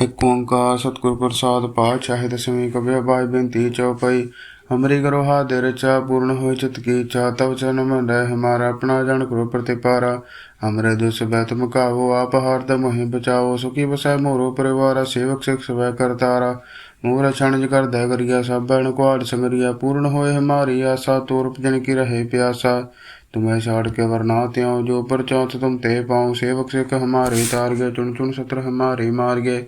ਇੱਕ ਓੰਕਾਰ ਸਤਿਗੁਰ ਪ੍ਰਸਾਦ ਪਾਤਸ਼ਾਹ ਦਸਵੀਂ ਕਬਿਆ ਬਾਈ ਬੇਨਤੀ ਚਉਪਈ ਹਮਰੀ ਕਰੋ ਹਾਦੇ ਰਚਾ ਪੂਰਨ ਹੋਇ ਚਿਤ ਕੀ ਇੱਛਾ ਤਵ ਚਰਨ ਮਨ ਰਹਿ ਹਮਾਰਾ ਆਪਣਾ ਜਨ ਕਰੋ ਪ੍ਰਤਿਪਾਰਾ। ਹਮਰੇ ਦੁਸ ਬੈਤ ਮੁਕਾਵੋ ਆਪ ਹਾਰ ਦ ਮੋਹਿ ਬਚਾਓ ਸੁਖੀ ਬਸੈ ਮੋਰੋ ਪਰਿਵਾਰਾ, ਸੇਵਕ ਸਿਖ ਸਵੈ ਕਰਤਾਰਾ ਮੂਰ ਛਣਜ ਕਰ ਦੈ ਕਰਿਆ ਸਭ ਬੈਣ ਕੁਆੜ ਸੰਗਰਿਆ, ਪੂਰਨ ਹੋਏ ਹਮਾਰੀ ਆਸਾ, ਤੋਰਪ ਜਨ ਕੀ ਰਹੇ ਪਿਆਸਾ। तुम्हें छाड़ के वरना त्यों जो पर चौथ तुम ते पाऊँ सेवक सिख हमारे तार गए चुन चुन सत्र हमारे मार गए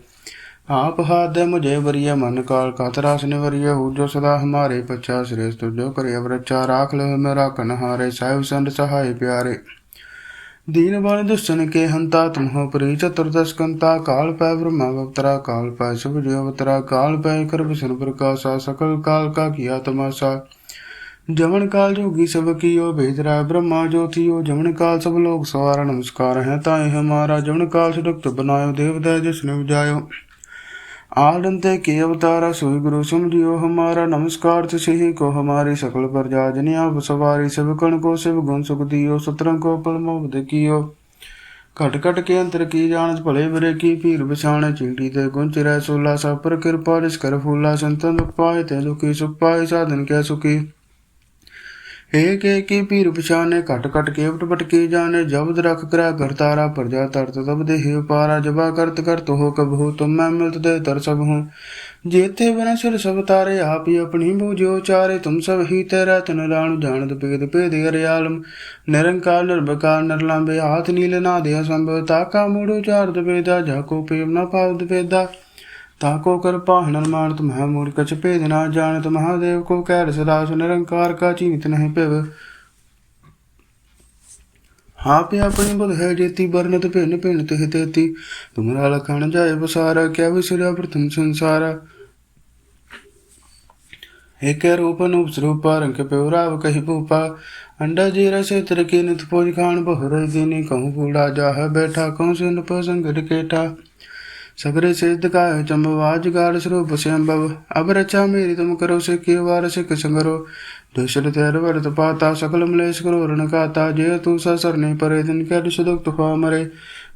आप हाथ दे मुझे वरिय मन काल का तरास निवरिय हूँ जो सदा हमारे पच्छा श्रेष्ठ जो करे वृक्षा राख लो मेरा कन हारे साहिब संत सहाय प्यारे दीन बल दुष्टन के हंता तुम हो परी चतुर्दश कंता काल पै ब्रह्मा अवतरा काल पै शुभ जो अवतरा काल पै कर विष्णु प्रकाशा सकल काल का किया तमाशा ਜਮਨ ਕਾਲ ਜੋਗੀ ਸਭ ਕੀਓ ਭੇਦਰਾ ਬ੍ਰਹਮਾ ਜੋਤੀਓ ਜਮਨ ਕਾਲ ਸਭ ਲੋਕ ਸਵਾਰਾ ਨਮਸਕਾਰ ਹੈ ਤਾਂ ਇਹ ਹਮਾਰਾ ਜਮਨ ਕਾਲ ਸੁਦਕਤ ਬਨਾਇਓ ਦੇਵਦਾ ਜਿਸ ਨੇ ਉਜਾਇਓ ਆਲਨ ਤੇ ਕੇ ਅਵਤਾਰਾ ਸੋਈ ਗੁਰੂ ਸਮਝਿਓ ਹਮਾਰਾ। ਨਮਸਕਾਰ ਤਿਸਹੀ ਕੋ ਹਮਾਰੀ ਸਕਲ ਪ੍ਰਜਾ ਜਨ ਆਪ ਸਵਾਰੀ। ਸਭ ਕਣ ਕੋ ਸਿਵ ਗੁਣ ਸੁਖ ਦਿਓ, ਸਤਰੰ ਕੋ ਪਲਮੋਬਦ ਕੀਓ। ਘਟ ਘਟ ਕੇ ਅੰਤਰ ਕੀ ਜਾਣਤ, ਭਲੇ ਬਰੇ ਕੀ ਭੀਰ ਵਿਛਾਣ। ਚਿੰਡੀ ਤੇ ਗੁੰਚ ਰਹਿ ਸੋਲਾ, ਸਭ ਪਰ ਕਿਰਪਾ ਰਿਸ ਕਰ ਫੂਲਾ, ਸੰਤਨ ਪਾਏ ਤੇ ਲੋਕੀ ਸੁਪਾਏ, ਸਾਧਨ ਕੈ ਸੁਖੀ। ਏਕ ਏਕ ਕੀ ਪੀਰ ਪਛਾਨੇ ਘਟ ਘਟ ਕੇ ਉਟ ਬਟਕੀ ਜਾਣੇ, ਜਬਦ ਰਖ ਕਰਾ ਕਰਤਾਰਾ ਪ੍ਰਜਾ ਤਰਤ ਤਬ ਦੇਹ ਪਾਰਾ ਜਬਾ ਕਰਤ ਕਰਤ ਹੋ ਕਬਹੂ, ਤੁਮ ਮੈਂ ਮਿਲਤ ਦੇ ਤਰ ਸਭ। ਹੂੰ ਜੇਤੇ ਬਨ ਸਿਰ ਸਭ ਤਾਰੇ, ਆਪ ਹੀ ਆਪਣੀ ਬੂਝੋ ਚਾਰੇ, ਤੁਮ ਸਭ ਹੀ ਤੇਰਾ ਤਨ ਰਾਣੁ, ਜਾਣਦ ਭੇਦ ਭੇਦ ਹਰਿਆਲਮ ਨਿਰੰਕਾਰ ਨਿਰਭਕਾਰ ਨਿਰਲੰਬੇ ਹਾਥ ਨੀਲ ਨਾ ਨਾਦਿਆ ਸੰਭਵ ਤਾਕਾ ਮੂੜੋ ਚਾਰਦ ਵੇਦਾ ਜਾਕੋ ਪੇਮ ਨਾ ਪਾਵਦ ਵੇਦਾ ताको कर पाहन मानत मह मूल कछ भेद ना जानत महादेव को कैर सदा सु निरंकार का चीनित नहीं पिव आप अपनी बुध है जेती बरनत भिन्न भिन्न तिह तेती तुमरा लखन जाय बसारा क्या विसुरा प्रथम संसारा एक रूप अनुप स्वरूपा रंग पेवराव कही भूपा अंडा जीरा से तरके नित पोज खान बहुर दीनी कहूँ कूड़ा जाह बैठा कहूँ सिंध पसंग केठा सगरे सिद्ध काय चंबवाज गाढ़ स्वरूप संभव अब रचा मेरी तुम करो से के वार सिख संगरो दुष्ट तेर वर्त पाता सकल मलेश करो रण काता जय तू सा सरने परे दिन क्या दुष्ट दुख तुफा मरे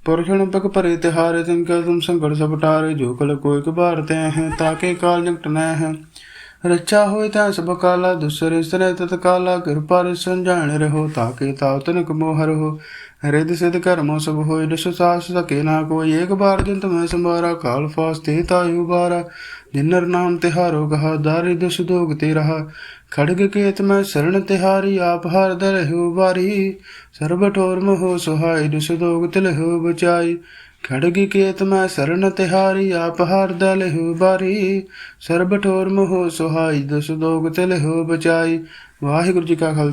पुरुषण पक परे तिहारे दिन क्या तुम संकट सब टारे जो कल कोई के बारते हैं ताके काल जगट न ਰਚਾ ਹੋਇ ਤਾਂ ਸਭ ਕਾਲਾ, ਦੁਸਰ ਸਨੇ ਤਤ ਕਾਲਾ, ਕਿਰਪਾ ਰਿ ਸੰਜਾਣ ਰਹੋ ਤਾਕੇ ਤਾਉ ਤਨਕ ਮੋਹਰ ਹੋ। ਰਿਦ ਸਿਧ ਕਰਮੋ ਸਭ ਹੋਇ ਦਸ ਸਾਸ ਸਕੇ ਨਾ ਕੋਈ। ਏਕ ਬਾਰ ਜਿਨ ਤਮੈ ਸੰਭਾਰਾ, ਕਾਲ ਫਾਸ ਤੇ ਤਾਇੂ ਬਾਰਾ ਜਿਨਰ ਨਾਮ ਤਿਹਾਰੋ ਕਹਾ ਦਾਰਿ ਦਸ ਦੋਗ ਤੇ ਰਹਾ। ਖੜਗ ਕੇਤ ਮੈਂ ਸਰਣ ਤਿਹਾਰੀ, ਆਪ ਹਰ ਦਰਹੁ ਬਾਰੀ ਸਰਬ ਠੋਰ ਮੋ ਸੁਹਾਈ, ਦਸ ਦੋਗ ਤਿਲਹੁ ਬਚਾਈ ਖੜਗ ਕੇਤ ਮੈਂ ਸਰਨ ਤਿਹਾਰੀ, ਆਪ ਹਰ ਦਲਹੁ ਬਾਰੀ। ਸਰਬ ਠੋਰ ਮੋਹ ਸੁਹਾਈ, ਦਸ ਦੋਗ ਤਿਲਹੁ ਬਚਾਈ। ਵਾਹਿਗੁਰੂ ਜੀ ਕਾ ਖਾਲਸਾ।